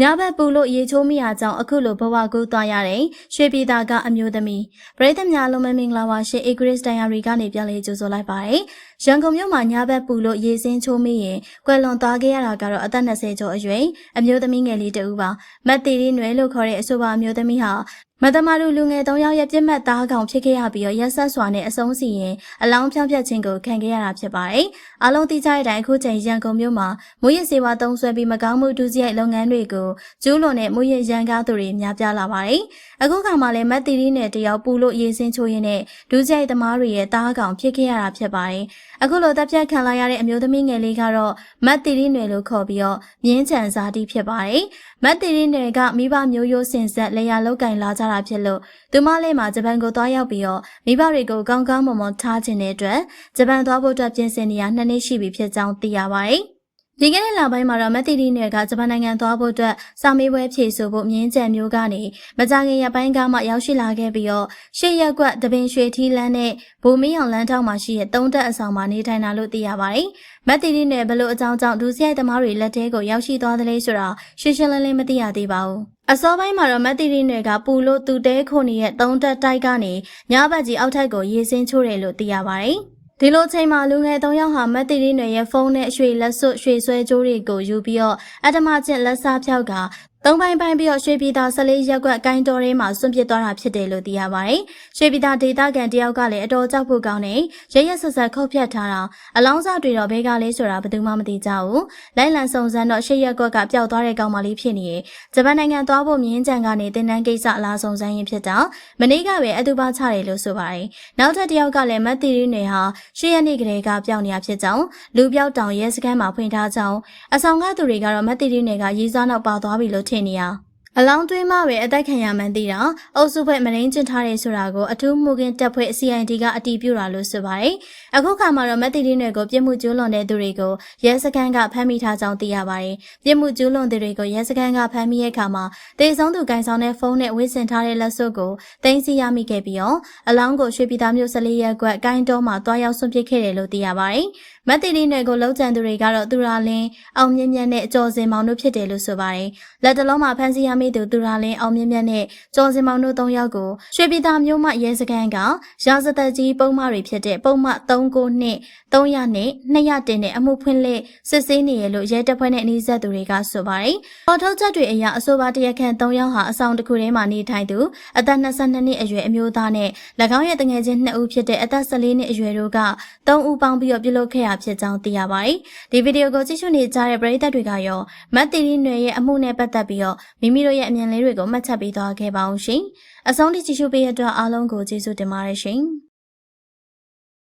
ညဘက်ပူလို့ရေချိုးမိရကြောင်းအခုလိုဘဝကူးသွားရတဲ့ရွှေပြည်သားကအမျိုးသမီးပရိသတ်များလုံးမမင်္ဂလာပါရှင်ဧဂရစ်တိုင်ယာရီကနေပြန်လေးကြိုဆိုလိုက်ပါတယ် ရန်ကုန်မြို့မှာညဘက်ပူလို့ရေစင်းချိုးမိရင်ကွယ်လွန်သွားခဲ့ရတာကတော့အသက်20ကျော်အရွယ်အမျိုးသမီးငယ်လေးတဦးပါမတ်တီရီနွယ်လို့ခေါ်တဲ့အဆိုပါအမျိုးသမီးဟာမတမာလူလူငယ်၃ယောက်ရဲ့ပြစ်မှတ်သားကောင်ဖြစ်ခဲ့ရပြီးတော့ရက်ဆက်စွာနဲ့အဆုံးစီရင်အလောင်းဖြောင်းပြတ်ခြင်းကိုခံခဲ့ရတာဖြစ်ပါတယ်။အားလုံးသိကြတဲ့အတိုင်းအခုချိန်ရန်ကုန်မြို့မှာမူရစ်စေဝါသုံးဆွဲပြီးမကောင်းမှုဒုစရိုက်လုပ်ငန်းတွေကိုကျူးလွန်တဲ့မူရစ်ရန်ကားသူတွေများပြားလာပါတယ်။အခုခါမှလည်းမတ်တီရီနဲ့တယောက်ပူလို့ရေစင်းချိုးရင်းနဲ့ဒုစရိုက်သမားတွေရဲ့သားကောင်ဖြစ်ခဲ့ရတာဖြစ်ပါတယ်။အခုလိုတပ်ဖြတ်ခံလာရတဲ့အမျိုးသမီးငယ်လေးကတော့မတ်တီရီနယ်လို့ခေါ်ပြီးတော့မြင်းချန်စာတီဖြစ်ပါတယ်။မတ်တီရီနယ်ကမိဘမျိုးရိုးစင်ဆက်လေယာလောက်ကင်လာကြတာဖြစ်လို့သူမလေးမှာဂျပန်ကိုသွားရောက်ပြီးတော့မိဘတွေကိုကောင်းကောင်းမွန်မွန်ထားခြင်းတဲ့အတွက်ဂျပန်သွားဖို့အတွက်ပြင်ဆင်နေရနှစ်နှစ်ရှိပြီဖြစ်ကြောင်းသိရပါတယ်။ ဒီကနေ့လပိုင်းမှာတော့မက်တီတီနယ်ကဂျပန်နိုင်ငံသွားဖို့အတွက်စာမေးပွဲဖြေဆိုဖို့မြင်းကျန်မျိုးကနေမကြခင်ရပိုင်းကမှရောက်ရှိလာခဲ့ပြီးတော့ရှေ့ရက်ကွက်တပင်ရွှေထီးလန်းနဲ့ဘူမီအောင်လန်းထောက်မှာရှိတဲ့သုံးတက်အဆောင်မှာနေထိုင်တာလို့သိရပါတယ်။မက်တီတီနယ်ဘလို့အကြောင်းကြောင့်ဒူစရိုက်သမားတွေလက်ထဲကိုရောက်ရှိသွားသလဲဆိုတာရှင်းရှင်းလင်းလင်းမသိရသေးပါဘူး။အစောပိုင်းမှာတော့မက်တီရီနယ်ကပူလို့သူတဲခုနေရဲ့သုံးတက်တိုက်ကနေညဘက်ကြီးအောက်ထက်ကိုရေစင်းချိုးတယ်လို့သိရပါတယ်။ ဒီလိုချိန်မှာလူငယ်၃ယောက်ဟာမက်တီရီနယ်ရဲ့ဖုန်းနဲ့ရွှေလက်စွပ်ရွှေဆွဲကြိုးတွေကိုယူပြီးတော့အတ္တမကျင့်လက်စားဖြောက်က သုံးပိုင်းပိုင်းပြီးတော့ရွှေပြည်သာ၁၄ရက်ကွက်ကိုင်းတော်ထဲမှာစွန့်ပစ်သွားတာဖြစ်တယ်လို့သိရပါတယ်။ရွှေပြည်သာဒေသခံတယောက်ကလည်းအတော်ကြောက်ဖို့ကောင်းတဲ့ရရက်ဆက်ဆက်ခုတ်ဖြတ်ထားတာအလောင်းစားတွေတော့ဘဲကလေးဆိုတာဘယ်သူမှမသိကြဘူး။လိုက်လံစုံစမ်းတော့ရှေ့ရက်ကွက်ကပျောက်သွားတဲ့ကောင်မလေးဖြစ်နေရဲ့ဂျပန်နိုင်ငံသွားဖို့မြင်းကြံကနေတင်တန်းကိစ္စအလားစုံစမ်းရင်းဖြစ်တာမနေ့ကပဲအတူပါချတယ်လို့ဆိုပါတယ်။နောက်ထပ်တယောက်ကလည်းမတ်တီရီနယ်ဟာရှေ့ရက်နေ့ကလေးကပျောက်နေတာဖြစ်ကြောင်းလူပျောက်တောင်ရဲစခန်းမှာဖွင့်ထားကြောင်းအဆောင်ကသူတွေကတော့မတ်တီရီနယ်ကရေးစားနောက်ပါသွားပြီလို့ထင်နေရအလောင်းသွင်းမှပဲအသက်ခံရမှန်းသိတာအုပ်စုဖွဲ့မရင်းကျင်ထားတယ်ဆိုတာကိုအထူးမှုကင်းတပ်ဖွဲ့ CID ကအတည်ပြုတာလို့ဆိုပါတယ်။အခုခါမှာတော့မက်တီရီနယ်ကိုပြစ်မှုကျူးလွန်တဲ့သူတွေကိုရဲစခန်းကဖမ်းမိထားကြောင်းသိရပါတယ်။ပြစ်မှုကျူးလွန်သူတွေကိုရဲစခန်းကဖမ်းမိတဲ့အခါမှာတေဆုံးသူကန်ဆောင်တဲ့ဖုန်းနဲ့ဝှေ့ဆင်ထားတဲ့လက်စွပ်ကိုတင်စီရမိခဲ့ပြီးတော့အလောင်းကိုရွှေပြည်သားမျိုး14ရက်ကွက်ကိုင်းတော်မှာတွားရောက်ဆွန့်ပစ်ခဲ့တယ်လို့သိရပါတယ်။ မက်တီရီနယ်ကိုလှုပ်ကြံသူတွေကတော့သူရာလင်းအောင်မြင့်မြတ်နဲ့ကြော်စင်မောင်တို့ဖြစ်တယ်လို့ဆိုပါတယ်။လက်တလုံးမှာဖမ်းဆီးရမိသူသူရာလင်းအောင်မြင့်မြတ်နဲ့ကျော်စင်မောင်တို့၃ယောက်ကိုရွှေပြည်သာမြို့မှရဲစခန်းကရာဇသက်ကြီးပုံမှန်တွေဖြစ်တဲ့ပုံမှန်39နှစ်300နဲ့200တင်တဲ့အမှုဖွင့်လှစ်စစ်ဆေးနေရလို့ရဲတပ်ဖွဲ့နဲ့အနီးစပ်သူတွေကဆိုပါတယ်။ပေါ်ထုတ်ချက်တွေအရအဆိုပါတရားခံ3ယောက်ဟာအဆောင်တစ်ခုထဲမှာနေထိုင်သူအသက်22နှစ်အရွယ်အမျိုးသားနဲ့၎င်းရဲ့တငယ်ချင်း2ဦးဖြစ်တဲ့အသက်14နှစ်အရွယ်တို့က3ဦးပေါင်းပြီးတော့ပြုလုပ်ခဲ့ရဖြစ်ကြောင်းသိရပါတယ်။ဒီဗီဒီယိုကိုကြည့်ရှုနေကြတဲ့ပရိသတ်တွေကရောမတ်တီရီနွယ်ရဲ့အမှုနဲ့ပတ်သက်ပြီးတော့မိမိတို့ရဲ့အမြင်လေးတွေကိုမှတ်ချက်ပေးသွားခဲ့ပါအောင်ရှင်။အဆုံးထိကြည့်ရှုပေးရတဲ့အတွက်အားလုံးကိုကျေးဇူးတင်ပါတယ်ရှင်။